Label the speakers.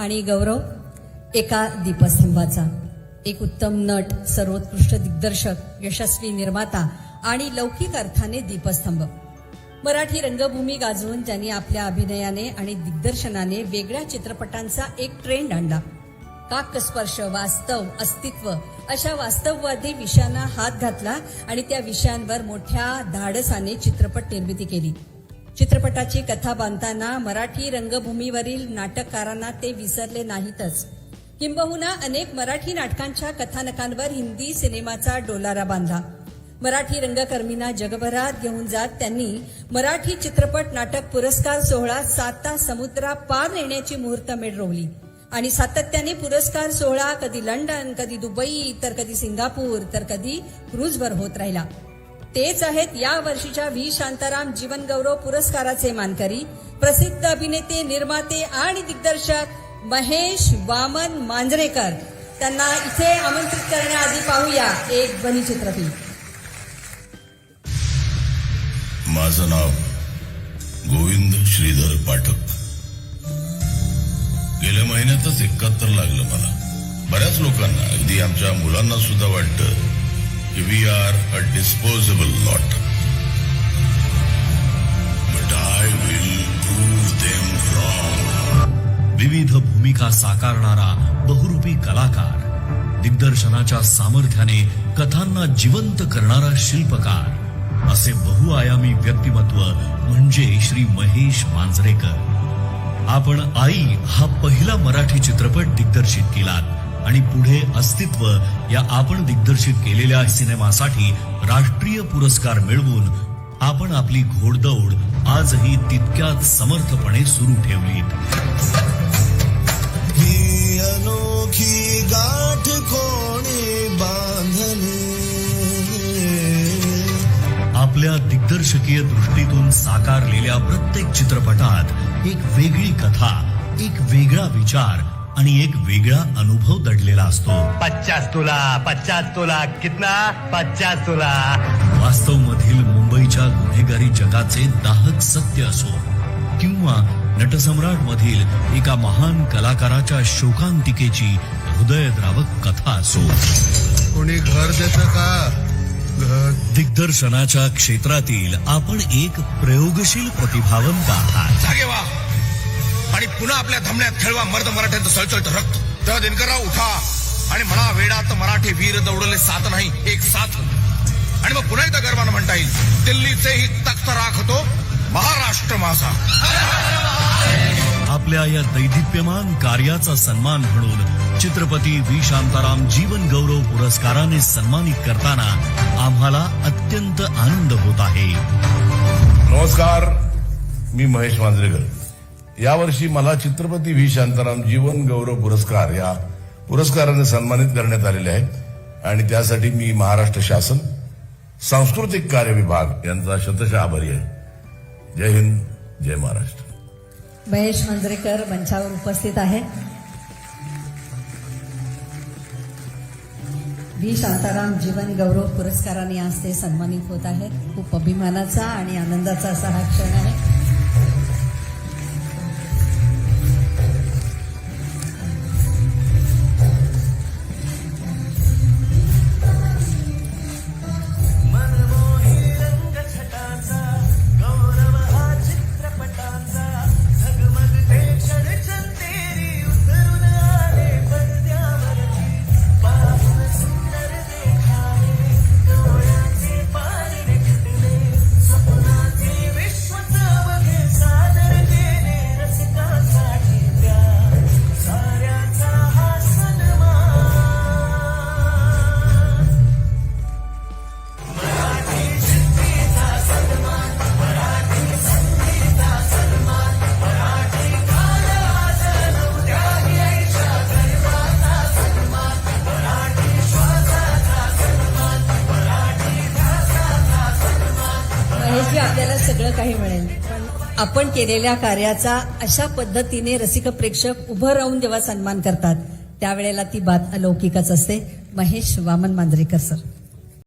Speaker 1: आणि गौरव एका दीपस्तंभाचा. एक उत्तम नट सर्वोत्कृष्ट दिग्दर्शक यशस्वी निर्माता आणि लौकिक अर्थाने दीपस्तंभ. मराठी रंगभूमी गाजवून त्यांनी आपल्या अभिनयाने आणि दिग्दर्शनाने वेगळ्या चित्रपटांचा एक ट्रेंड आणला. काकस्पर्श वास्तव अस्तित्व अशा वास्तववादी विषयांना हात घातला आणि त्या विषयांवर मोठ्या धाडसाने चित्रपट निर्मिती केली. चित्रपटाची कथा बांधताना मराठी रंगभूमीवरील नाटककारांना ते विसरले नाहीतच. किंबहुना अनेक मराठी नाटकांच्या कथानकांवर हिंदी सिनेमाचा डोलारा बांधला मराठी रंगकर्मींना जगभरात घेऊन जात त्यांनी मराठी चित्रपट नाटक पुरस्कार सोहळा साता समुद्रा पार नेण्याची मुहूर्तमेढ रोवली. आणि सातत्याने पुरस्कार सोहळा कधी लंडन कधी दुबई तर कधी सिंगापूर तर कधी क्रूजवर होत राहिला. तेच आहेत या वर्षीच्या व्ही. शांताराम जीवन गौरव पुरस्काराचे मानकरी. प्रसिद्ध अभिनेते निर्माते आणि दिग्दर्शक महेश वामन मांजरेकर. त्यांना इथे आमंत्रित करण्याआधी पाहूया एक ध्वनिचित्रफित.
Speaker 2: माझं नाव गोविंद श्रीधर पाठक. गेल्या महिन्यातच एकाहत्तर लागलं मला. बऱ्याच लोकांना अगदी आमच्या मुलांना सुद्धा वाटतं we are a disposable disposable lot I will prove them wrong.
Speaker 3: विविध भूमिका साकारणारा बहुरूपी कलाकार दिग्दर्शनाच्या सामर्थ्याने कथांना जिवंत करणारा शिल्पकार असे बहुआयामी व्यक्तिमत्व म्हणजे श्री महेश मांजरेकर. आपण आई हा पहिला मराठी चित्रपट दिग्दर्शित केलात. आणि पुढे अस्तित्व या आपण दिग्दर्शित केलेल्या सिनेमासाठी राष्ट्रीय पुरस्कार मिळवून आपण आपली घोडदौड आजही तितक्याच समर्थपणे सुरू ठेवलीत.
Speaker 4: ही अनोखी गाठ कोणी बांधली?
Speaker 3: आपल्या दिग्दर्शकीय दृष्टीतून साकारलेल्या प्रत्येक चित्रपटात एक वेगळी कथा एक वेगळा विचार आणि एक वेगळा अनुभव दडलेला असतो.
Speaker 5: पचास तोला पचास तोला कितना? पचास तोला.
Speaker 3: वास्तव मधील मुंबईच्या गुन्हेगारी जगाचे दाहक सत्य असो किंवा नटसम्राट मधील एका महान कलाकाराच्या शोकांतिकेची हृदयद्रावक कथा असो.
Speaker 4: कोणी घर देत का? घर.
Speaker 3: दिग्दर्शनाच्या क्षेत्रातील आपण एक प्रयोगशील प्रतिभावंत आहात.
Speaker 6: आणि पुन्हा आपल्या धमण्यात खेळवा मर्द मराठ्यांचं सळसळत रक्त तर दिनकरराव उठा. आणि म्हणा वेडात मराठी वीर दौडले सात नाही एक साथ. आणि मग पुन्हा एकदा गर्वानं म्हणता येईल दिल्लीचे ही तख्त राखतो महाराष्ट्र माझा.
Speaker 3: आपल्या या दैदिप्यमान कार्याचा सन्मान म्हणून चित्रपती व्ही. शांताराम जीवन गौरव पुरस्काराने सन्मानित करताना आम्हाला अत्यंत आनंद होत आहे.
Speaker 2: नमस्कार मी महेश मांजरेकर. यावर्षी मला चित्रपती व्ही. शांताराम जीवन गौरव पुरस्कार या पुरस्काराने सन्मानित करण्यात आलेले आहे आणि त्यासाठी मी महाराष्ट्र शासन सांस्कृतिक कार्य विभाग यांचा शतश आभारी आहे. जय हिंद जय महाराष्ट्र.
Speaker 1: महेश मांजरेकर मंचावर उपस्थित आहे. व्ही. शांताराम जीवन गौरव पुरस्काराने आज ते सन्मानित होत आहेत. खूप अभिमानाचा आणि आनंदाचा असा हा क्षण आहे. काही मिळेल पण आपण केलेल्या कार्याचा अशा पद्धतीने रसिक प्रेक्षक उभं राहून जेव्हा सन्मान करतात त्यावेळेला ती बात अलौकिकच असते. महेश वामन मांजरेकर सर.